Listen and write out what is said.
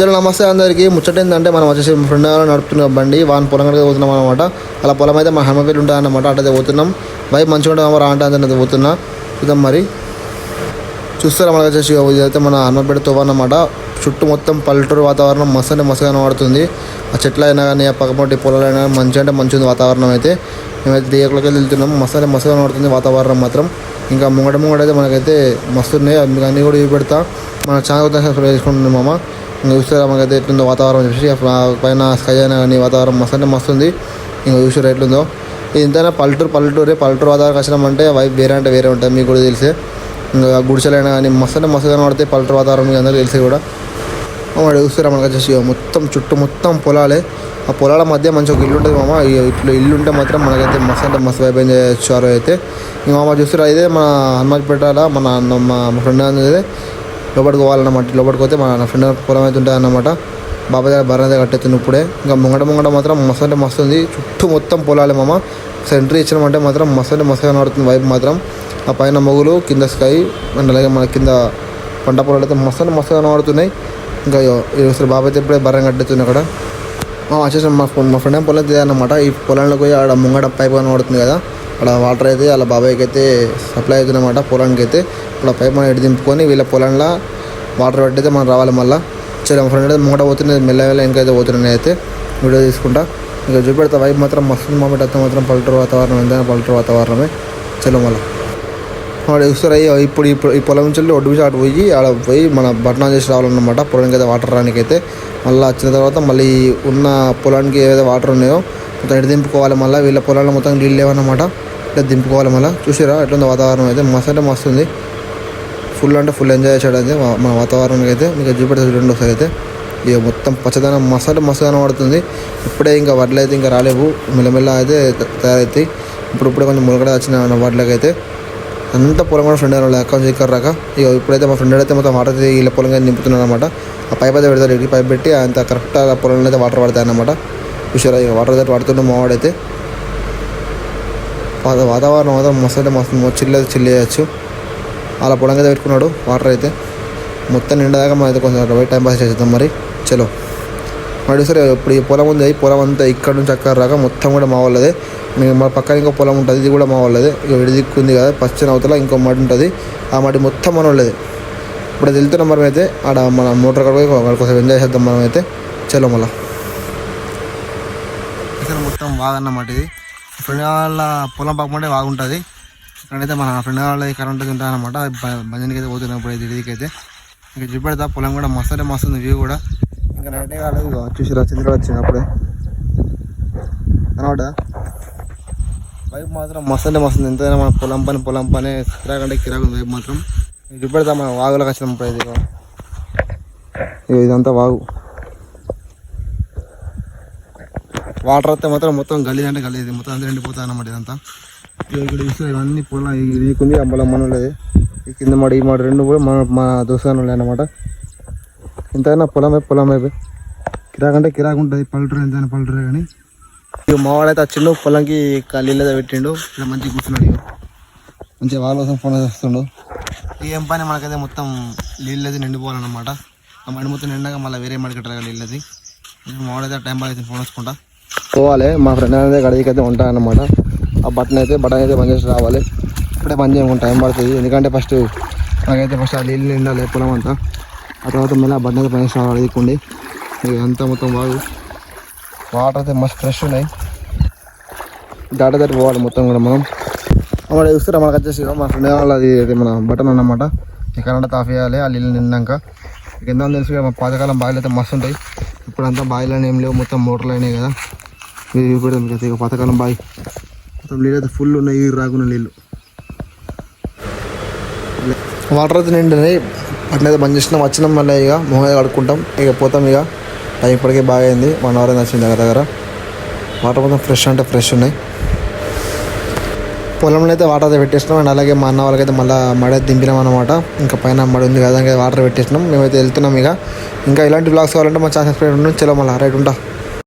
చలో నమస్తే అందరికీ. ముచ్చట ఏంటంటే మనం వచ్చేసి ఫ్రెండ్ నడుపుతున్న బండి వాన్ పొలం కనుక పోతున్నాం అనమాట అలా పొలం అయితే మన హనుమపల్లి ఉంటుంది అనమాట అటైతే పోతున్నాం. బై మంచిగా ఉంటాం రా అంటే అంతే పోతున్నా. చూద్దాం మరి. చూస్తారా మనకు వచ్చేసి ఇదైతే మన హనుమపేట తోవ అన్నమాట. చుట్టూ మొత్తం పల్లెటూరు వాతావరణం మస్తు అంటే మస్తు కనబడుతుంది. ఆ చెట్లు అయినా కానీ ఆ పక్కపొట్టి పొలాలైనా మంచి అంటే మంచి ఉంది వాతావరణం అయితే. మేమైతే దిగకులకి వెళ్తున్నాం. మస్తు అంటే మస్తు కనబడుతుంది వాతావరణం మాత్రం. ఇంకా ముంగట ముంగట అయితే మనకైతే మస్తు ఉన్నాయి. అన్నీ కూడా ఇవి పెడతా. మన ఛానల్ సబ్స్క్రైబ్ చేసుకుంటుంది మామ. ఇంకా మనకైతే ఎట్లుందో వాతావరణం చెప్పేసి ఆ పైన స్కై అయినా కానీ వాతావరణం మస్తు అంటే మస్తు ఉంది. ఇంకా చూసారు ఎట్లుందో. ఇంతైనా ఎంతైనా పల్లెటూరు పల్లెటూరే పల్లెటూరు వాతావరణం వచ్చినాం అంటే వైపు వేరే అంటే వేరే ఉంటుంది మీకు కూడా తెలిసే. ఇంకా గుడిసెలైనా కానీ మస్తు అంటే మస్తు కనబడతాయి పల్లెటూరు వాతావరణం మీకు అందరికీ తెలిసి కూడా. మామ చూస్తారా మనకు వచ్చేసి మొత్తం చుట్టూ మొత్తం పొలాలే. ఆ పొలాల మధ్య మంచి ఒక ఇల్లు ఉంటుంది మామ. ఇట్లా ఇల్లు ఉంటే మాత్రం మనకైతే మస్తు అంటే మస్తు వైపు ఎంజాయ్ చేయొచ్చు అయితే. ఇంకా మామ చూస్తారా ఇదే మన హనుమతిపేటలో మన మా ఫ్రెండ్ అనేది లోపలికి పోవాలన్నమాట. లోపలికి పోతే మన ఫ్రెండ్ పొలం అయితే ఉంటుంది అన్నమాట బాబాయ్ దగ్గర బర్రె దగ్గర కట్టెత్తుంది ఇప్పుడే. ఇంకా ముంగట ముంగట మాత్రం మస్తు అంటే మస్తు ఉంది. చుట్టూ మొత్తం పొలాలే మామ. సెంట్రీ ఇచ్చినామంటే మాత్రం మస్తు అంటే మస్తు కనబడుతుంది వైపు మాత్రం. ఆ పైన మొగులు కింద స్కై అండ్ అలాగే మన కింద పంట పొలాలు అయితే మస్తు అంటే మస్తు కనబడుతున్నాయి. ఇంకా ఈరోజు బాబాయ్ అయితే ఇప్పుడే బర్రెం కట్టెత్తుంది అక్కడ. మా వచ్చేసి. మా ఫ్రెండ్ మా ఫ్రెండ్ పొలం తీయాలన్నమాట ఈ పొలంలోకి పోయి ఆడ ముంగట పైపు కనబడుతుంది కదా. అక్కడ వాటర్ అయితే వాళ్ళ బాబాయ్కి అయితే సప్లై అవుతుందన్నమాట పొలానికి అయితే ఇప్పుడు పైప్ మనం ఎడి దింపుకొని వీళ్ళ పొలంలో వాటర్ పెట్టయితే మనం రావాలి మళ్ళీ. సరే ఫ్రెండ్ అయితే ముంగట పోతుంది ఇంకా అయితే పోతున్నాయి అయితే వీడియో తీసుకుంటా. ఇంకా చూపెడతా వైపు మాత్రం మస్తు మా బిడ్డ మాత్రం పల్లెటూరు వాతావరణం ఎంతైనా పల్లెటూరు వాతావరణమే. చలో మళ్ళీ. వాడు చూస్తారు అయ్యి ఇప్పుడు ఇప్పుడు ఈ పొలం నుంచి వెళ్ళి ఒడ్డు నుంచి అటు పోయి ఆడ పోయి మన బట్నం చేసి రావాలన్నమాట. పొలానికి అయితే వాటర్ రానికైతే మళ్ళీ వచ్చిన తర్వాత మళ్ళీ ఉన్న పొలానికి ఏదైతే వాటర్ ఉన్నాయో మొత్తం ఎటు దింపుకోవాలి మళ్ళీ? వీళ్ళ పొలాల్లో మొత్తం నీళ్ళు లేవన్నమాట. ఇట్లా దింపుకోవాలి మళ్ళీ? చూసారా ఎట్లుంది వాతావరణం అయితే? మస్తు అంటే మస్తు ఉంది. ఫుల్ అంటే ఫుల్ ఎంజాయ్ చేసాడు అయితే మన వాతావరణానికి అయితే. మీకు చూపెడితే చూడండి ఒకసారి అయితే. ఇక మొత్తం పచ్చదనం మసాలా అంటే పడుతుంది. ఇప్పుడే ఇంకా వడ్లు అయితే ఇంకా రాలేవు. మెల్లమెల్ల అయితే త- తయారవుతాయి ఇప్పుడు ఇప్పుడే కొంచెం ములకడ వచ్చిన వడ్లకైతే అంత పొలం కూడా ఫ్రెండ్ వాళ్ళు అకౌంట్ రాక. ఇక ఇప్పుడైతే మా ఫ్రెండ్ అయితే మొత్తం వాటర్ ఇలా పొలం కానీ నింపుతున్నాను అనమాట ఆ పైప్ అయితే పెడతారు ఇటు పైప్ పెట్టి అంత కరెక్ట్ ఆ పొలంలో అయితే వాటర్ పడతాయి అన్నమాట. ఇక వాటర్ అయితే పడుతున్న మావాడైతే వాతావరణం మాత్రం మస్తు అంటే మస్తు చిల్లు అయితే చిల్లు చేయొచ్చు. అలా పొలం అయితే పెట్టుకున్నాడు వాటర్ అయితే. మొత్తం నిండాక మనం అయితే కొంచెం వైట్ టైం పాస్ చేసేద్దాం మరి. చలో. మరి సరే ఇప్పుడు ఈ పొలం ఉంది పొలం అంతా ఇక్కడ నుంచి అక్కడ రాక మొత్తం కూడా మా వాళ్ళదే. మేము మా పక్కన ఇంకో పొలం ఉంటుంది ఇది కూడా మా వాళ్ళదే. ఇక విడి దిక్కుంది కదా పచ్చని అవతల ఇంకో మడి ఉంటుంది. ఆ మడి మొత్తం మన వాళ్ళదే. ఇప్పుడు అది వెళ్తున్నాం మనం అయితే ఆడ మన మోటార్ కాడ పోయి కోసం ఎంజాయ్ చేద్దాం మనం అయితే చలో మళ్ళా. ఇక్కడ మొత్తం బాగన్నమాట ఇది. ఫ్రెండ్ వాళ్ళ పొలం పక్కమంటే బాగుంటుంది ఇక్కడైతే మన ఫ్రెండ్ వాళ్ళ కరెంట్ ఉంటుంది అనమాట బంజానికి అయితే పోతున్నాం ఇప్పుడు అయితే. ఇదికి ఇంకా చూపెడతా పొలం కూడా మస్తు అంటే మస్తు ఉంది వ్యూ కూడా. ఇంకా నైటే కాలేదు చూసిరా చంద్రుడు వచ్చినప్పుడే అనమాట వైపు మాత్రం మస్తు అంటే మస్తు ఎంతైనా మన పొలం పని పొలం పని కిరాక్ అంటే కిరాక్ వైపు మాత్రం. ఇది పెడతా మనం వాగులకు వచ్చినాం ఇది ఇదంతా వాగు. వాటర్ వస్తే మాత్రం మొత్తం గలీజ్ అంటే గలీజ్ మొత్తం అంతా ఎండిపోతా అన్నమాట ఇదంతా. ఇక్కడ చూస్తే ఇవన్నీ పొలం ఇది ఆ పొలం మనలేదు ఈ కింద మాడి ఈ మాట రెండు కూడా మన మా దోస్తాను అన్నమాట. ఎంతైనా పొలం పొలం వైపు కిరాక్ అంటే కిరాక్ ఉంటుంది పల్లెటూరు ఎంతైనా పల్లెటూరు కానీ. ఇక మావాడైతే వచ్చిండు పొలంకి నీళ్ళ అయితే పెట్టిండు. ఇక్కడ మంచిగా కూర్చున్నాడు ఇక మంచిగా వాళ్ళ కోసం ఫోన్ చేస్తుండు. ఏం పని? మనకైతే మొత్తం నీళ్ళది నిండిపోవాలన్నమాట. ఆ మడి మొత్తం నిండాక మళ్ళీ వేరే మడి కట్టాలి నీళ్ళది. మావాడైతే టైం బాగా అయితే ఫోన్ వచ్చుకుంటా పోవాలి. మా ఫ్రెండ్ అయితే గడికి అయితే ఉంటాయన్నమాట ఆ బటన్ అయితే బటన్ అయితే బంద్ చేసి రావాలి. ఇప్పుడే బంద్ చేయకుండా టైం పడుతుంది. ఎందుకంటే ఫస్ట్ నాకైతే ఫస్ట్ ఆ నీళ్ళు నిండాలి పొలం అంతా. ఆ తర్వాత మళ్ళీ ఆ బటన్ అయితే పని రావాలి ఇక అంతా మొత్తం బాగు. వాటర్ అయితే మస్తు ఫ్రెష్ ఉన్నాయి. దాట దాటి పోవాలి మొత్తం కూడా మనం. అక్కడ చూస్తారా? మనకు వచ్చేసి మా ఫ్రెండ్ వాళ్ళది అది మన బటన్ అన్నమాట. ఈ తాఫ్ ఆఫ్ చేయాలి ఆ నీళ్ళు నిన్నాక ఎంత తెలుసు మా పాతకాలం బాయిలు అయితే మస్తు ఉంటాయి. ఇప్పుడు అంతా బాయిలు అని ఏం లేవు మొత్తం మోటార్లు అయినాయి కదా. మీరు చూపెడతాం కదా ఇక పాతకాలం బాయి. మొత్తం నీళ్ళు అయితే ఫుల్ ఉన్నాయి ఈ రాకున్న నీళ్ళు. వాటర్ అయితే నిండినాయి. అట్లయితే బంద్ చేసినాం వచ్చినాం మళ్ళీ ఇక మొహం కడుక్కుంటాం. ఇక పోతాం ఇక. టైం ఇప్పటికే బాగా అయింది. వన్ అవర్ అయింది వచ్చింది దగ్గర దగ్గర. వాటర్ మొత్తం ఫ్రెష్ అంటే ఫ్రెష్ ఉన్నాయి. పొలంలో అయితే వాటర్ అయితే పెట్టేసినాం. అండ్ అలాగే మా అన్న వాళ్ళకైతే మళ్ళీ మడ దింపినాం అనమాట ఇంకా పైన మడి ఉంది కదా ఇంకా వాటర్ పెట్టేసినాం. మేమైతే వెళ్తున్నాం ఇక. ఇంకా ఇలాంటి బ్లాగ్స్ కావాలంటే మా ఛానల్ పెట్టి ఉండడం చలో మళ్ళీ రైట్ ఉంటా.